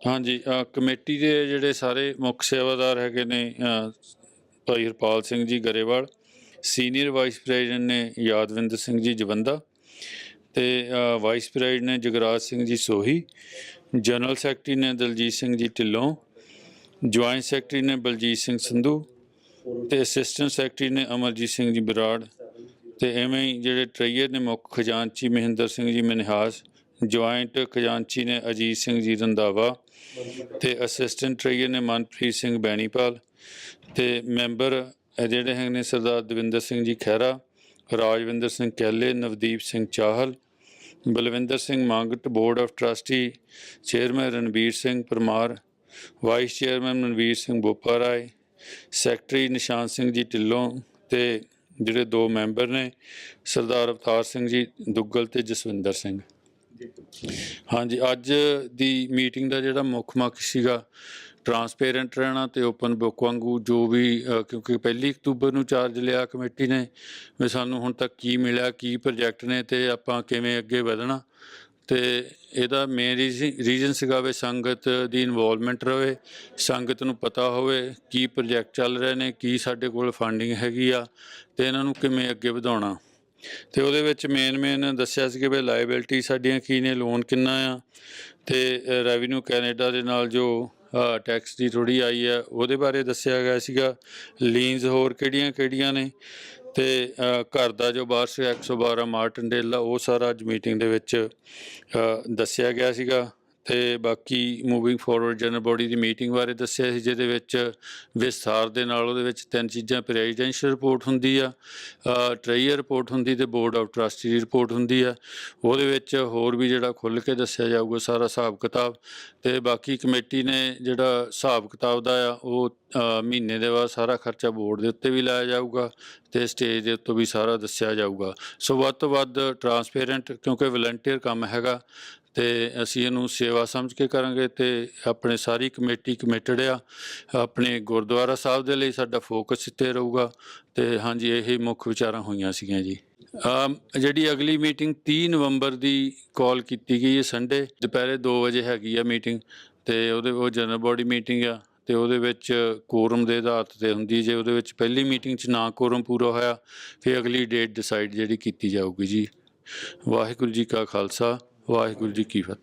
ਹਾਂਜੀ ਕਮੇਟੀ ਦੇ ਜਿਹੜੇ ਸਾਰੇ ਮੁੱਖ ਸੇਵਾਦਾਰ ਹੈਗੇ ਨੇ ਭਾਈ Harpal Singh ji Grewal, senior vice president ਨੇ ਯਾਦਵਿੰਦਰ ਸਿੰਘ ਜੀ ਜਵੰਦਾ ਤੇ ਵਾਈਸ ਪ੍ਰੈਜ਼ੀਡੈਂਟ ਨੇ ਜਗਰਾਜ ਸਿੰਘ ਜੀ ਸੋਹੀ, ਜਨਰਲ ਸੈਕਟਰੀ ਨੇ ਦਲਜੀਤ ਸਿੰਘ ਜੀ ਢਿੱਲੋਂ, ਜੁਆਇੰਟ ਸੈਕਟਰੀ ਨੇ ਬਲਜੀਤ ਸਿੰਘ ਸੰਧੂ ਤੇ ਅਸਿਸਟੈਂਟ ਸੈਕਟਰੀ ਨੇ ਅਮਰਜੀਤ ਸਿੰਘ ਜੀ ਬਰਾੜ ਤੇ ਐਵੇਂ ਹੀ ਜਿਹੜੇ ਟ੍ਰੇਜਰ ਨੇ ਮੁੱਖ ਖਜ਼ਾਨਚੀ ਮਹਿੰਦਰ ਸਿੰਘ ਜੀ ਮਨਿਹਾਸ ਜੁਆਇੰਟ ਖਜ਼ਾਨਚੀ ਨੇ ਅਜੀਤ ਸਿੰਘ ਜੀ ਰੰਧਾਵਾ ਤੇ ਅਸਿਸਟੈਂਟ ਟ੍ਰੇਜਰ ਨੇ ਮਨਪ੍ਰੀਤ ਸਿੰਘ ਬੈਣੀਪਾਲ ਤੇ ਮੈਂਬਰ ਜਿਹੜੇ ਹੈਗੇ ਨੇ Sardar Davinder Singh ji Khaira, Rajwinder Singh Kaile, Navdeep Singh Chahal, Balwinder Singh Mangat board of trustee chairman Ranbir Singh Parmar vice chairman Manvir Singh Bopa Rai secretary Nishan Singh ji Dhillon ਤੇ ਜਿਹੜੇ ਦੋ member ਨੇ ਸਰਦਾਰ ਅਵਤਾਰ ਸਿੰਘ ਜੀ ਦੁੱਗਲ ਤੇ ਜਸਵਿੰਦਰ ਸਿੰਘ। ਹਾਂਜੀ, ਅੱਜ ਦੀ meeting ਦਾ ਜਿਹੜਾ ਮੁੱਖ ਮਕਸਦ ਸੀਗਾ ਟਰਾਂਸਪੇਰੈਂਟ ਰਹਿਣਾ ਤੇ ਓਪਨ ਬੁੱਕ ਵਾਂਗੂ ਜੋ ਵੀ ਕਿਉਂਕਿ ਪਹਿਲੀ ਅਕਤੂਬਰ ਨੂੰ ਚਾਰਜ ਲਿਆ ਕਮੇਟੀ ਨੇ, ਵੀ ਸਾਨੂੰ ਹੁਣ ਤੱਕ ਕੀ ਮਿਲਿਆ, ਕੀ ਪ੍ਰੋਜੈਕਟ ਨੇ ਤੇ ਆਪਾਂ ਕਿਵੇਂ ਅੱਗੇ ਵਧਣਾ। ਤੇ ਇਹਦਾ ਮੇਨ ਰੀਜ਼ਨ ਸੀਗਾ ਵੀ ਸੰਗਤ ਦੀ ਇਨਵੋਲਵਮੈਂਟ ਰਵੇ, ਸੰਗਤ ਨੂੰ ਪਤਾ ਹੋਵੇ ਕੀ ਪ੍ਰੋਜੈਕਟ ਚੱਲ ਰਹੇ ਨੇ, ਕੀ ਸਾਡੇ ਕੋਲ ਫੰਡਿੰਗ ਹੈਗੀ ਆ, ਤੇ ਇਹਨਾਂ ਨੂੰ ਕਿਵੇਂ ਅੱਗੇ ਵਧਾਉਣਾ। ਤੇ ਉਹਦੇ ਵਿੱਚ ਮੇਨ ਮੇਨ ਦੱਸਿਆ ਸੀ ਕਿ ਵੀ ਲਾਇਬਿਲਟੀ ਸਾਡੀਆਂ ਕੀ ਨੇ ਲੋਨ ਕਿੰਨਾ ਆ ਤੇ ਰੈਵਨਿਊ ਕੈਨੇਡਾ ਦੇ ਨਾਲ ਜੋ ਟੈਕਸ ਦੀ ਥੋੜੀ ਆਈ ਹੈ ਉਹਦੇ ਬਾਰੇ ਦੱਸਿਆ ਗਿਆ ਸੀਗਾ। ਲੀਨਸ ਹੋਰ ਕਿਹੜੀਆਂ ਕਿਹੜੀਆਂ ਨੇ? ਤੇ ਘਰ ਦਾ ਜੋ ਵਾਰਸ਼ਿਕ 112 ਮਾਰਟਿਨਡੇਲ ਆ, ਉਹ ਸਾਰਾ ਅੱਜ ਮੀਟਿੰਗ ਦੇ ਵਿੱਚ ਦੱਸਿਆ ਗਿਆ ਸੀਗਾ। ਤੇ ਬਾਕੀ ਮੂਵਿੰਗ ਫਾਰਵਰਡ ਜਨਰਲ ਬੋਡੀ ਦੀ ਮੀਟਿੰਗ ਬਾਰੇ ਦੱਸਿਆ ਸੀ, ਜਿਹਦੇ ਵਿੱਚ ਵਿਸਥਾਰ ਦੇ ਨਾਲ ਉਹਦੇ ਵਿੱਚ ਤਿੰਨ ਚੀਜ਼ਾਂ ਪ੍ਰੈਜ਼ੀਡੈਂਸ਼ੀਅਲ ਰਿਪੋਰਟ ਹੁੰਦੀ ਆ ਟ੍ਰੇਇਰ ਰਿਪੋਰਟ ਹੁੰਦੀ ਤੇ ਬੋਰਡ ਆਫ ਟਰਸਟੀ ਦੀ ਰਿਪੋਰਟ ਹੁੰਦੀ ਆ। ਉਹਦੇ ਵਿੱਚ ਹੋਰ ਵੀ ਜਿਹੜਾ ਖੁੱਲ੍ਹ ਕੇ ਦੱਸਿਆ ਜਾਊਗਾ ਸਾਰਾ ਹਿਸਾਬ ਕਿਤਾਬ ਤੇ ਬਾਕੀ ਕਮੇਟੀ ਨੇ ਜਿਹੜਾ ਹਿਸਾਬ ਕਿਤਾਬ ਦਾ ਆ, ਉਹ ਮਹੀਨੇ ਦੇ ਬਾਅਦ ਸਾਰਾ ਖਰਚਾ ਬੋਰਡ ਦੇ ਉੱਤੇ ਵੀ ਲਾਇਆ ਜਾਊਗਾ ਤੇ ਸਟੇਜ ਦੇ ਉੱਤੇ ਵੀ ਸਾਰਾ ਦੱਸਿਆ ਜਾਊਗਾ। ਸੋ ਵੱਧ ਤੋਂ ਵੱਧ ਟਰਾਂਸਪੇਰੈਂਟ ਕਿਉਂਕਿ ਵਲੰਟੀਅਰ ਕੰਮ ਹੈਗਾ ਤੇ ਅਸੀਂ ਇਹਨੂੰ ਸੇਵਾ ਸਮਝ ਕੇ ਕਰਾਂਗੇ ਤੇ ਆਪਣੇ ਸਾਰੀ ਕਮੇਟੀ ਕਮਿਟਡ ਆ। ਆਪਣੇ ਗੁਰਦੁਆਰਾ ਸਾਹਿਬ ਦੇ ਲਈ ਸਾਡਾ ਫੋਕਸ ਇੱਥੇ ਰਹੂਗਾ ਤੇ ਹਾਂਜੀ, ਇਹ ਮੁੱਖ ਵਿਚਾਰਾਂ ਹੋਈਆਂ ਸੀਗੀਆਂ ਜੀ। ਜਿਹੜੀ ਅਗਲੀ ਮੀਟਿੰਗ 30 ਨਵੰਬਰ ਦੀ ਕਾਲ ਕੀਤੀ ਗਈ ਹੈ ਸੰਡੇ ਦੁਪਹਿਰੇ 2 ਵਜੇ ਹੈਗੀ ਆ ਮੀਟਿੰਗ ਤੇ ਉਹਦੇ ਉਹ ਜਨਰਲ ਬੋਡੀ ਮੀਟਿੰਗ ਆ। ਤੇ ਉਹਦੇ ਵਿੱਚ ਕੋਰਮ ਦੇ ਆਧਾਰ ਤੇ ਹੁੰਦੀ ਜੇ ਉਹਦੇ ਵਿੱਚ ਪਹਿਲੀ ਮੀਟਿੰਗ 'ਚ ਨਾ ਕੋਰਮ ਪੂਰਾ ਹੋਇਆ, ਫਿਰ ਅਗਲੀ ਡੇਟ ਡਿਸਾਈਡ ਜਿਹੜੀ ਕੀਤੀ ਜਾਊਗੀ ਜੀ। ਵਾਹਿਗੁਰੂ ਜੀ ਕਾ ਖਾਲਸਾ, ਵਾਹਿਗੁਰੂ ਜੀ ਕੀ ਫਤਿਹ।